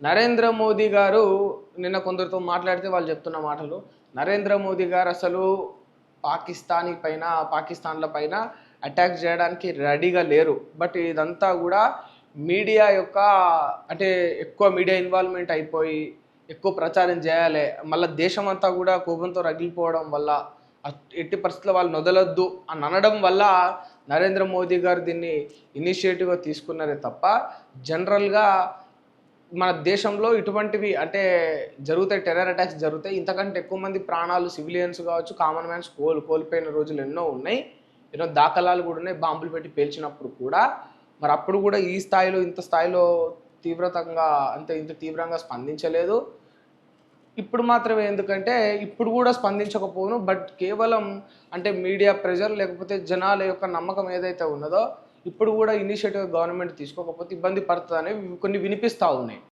నరేంద్ర మోదీ గారు నిన్న కొందరితో మాట్లాడితే వాళ్ళు చెప్తున్న మాటలు నరేంద్ర మోదీ గారు అసలు పాకిస్తానీ పైన పాకిస్తాన్ల పైన అటాక్ చేయడానికి రెడీగా లేరు. బట్ ఇదంతా కూడా మీడియా యొక్క అంటే ఎక్కువ మీడియా ఇన్వాల్వ్మెంట్ అయిపోయి ఎక్కువ ప్రచారం చేయాలి. మళ్ళీ దేశం అంతా కూడా కోపంతో రగిలిపోవడం వల్ల ఎట్టి పరిస్థితుల్లో వాళ్ళు నొదలొద్దు అని అనడం వల్ల నరేంద్ర మోదీ గారు దీన్ని ఇనిషియేటివ్గా తీసుకున్నారే తప్ప జనరల్గా మన దేశంలో ఇటువంటివి అంటే జరుగుతాయి టెర్రర్ అటాక్స్ జరుగుతాయి. ఇంతకంటే ఎక్కువ మంది ప్రాణాలు సివిలియన్స్ కావచ్చు కామన్ మ్యాన్స్ కోల్ కోల్పోయిన రోజులు ఎన్నో ఉన్నాయి. ఎన్నో దాఖలాలు కూడా ఉన్నాయి. బాంబులు పెట్టి పేల్చినప్పుడు కూడా. మరి అప్పుడు కూడా ఈ స్థాయిలో ఇంత స్థాయిలో తీవ్రతంగా అంత ఇంత తీవ్రంగా స్పందించలేదు. ఇప్పుడు మాత్రమే ఎందుకంటే ఇప్పుడు కూడా స్పందించకపోను బట్ కేవలం అంటే మీడియా ప్రెజర్ లేకపోతే జనాల యొక్క నమ్మకం ఏదైతే ఉన్నదో ఇప్పుడు కూడా ఇనిషియేటివ్ గవర్నమెంట్ తీసుకోకపోతే ఇబ్బంది పడుతుందని కొన్ని వినిపిస్తూ ఉన్నాయి.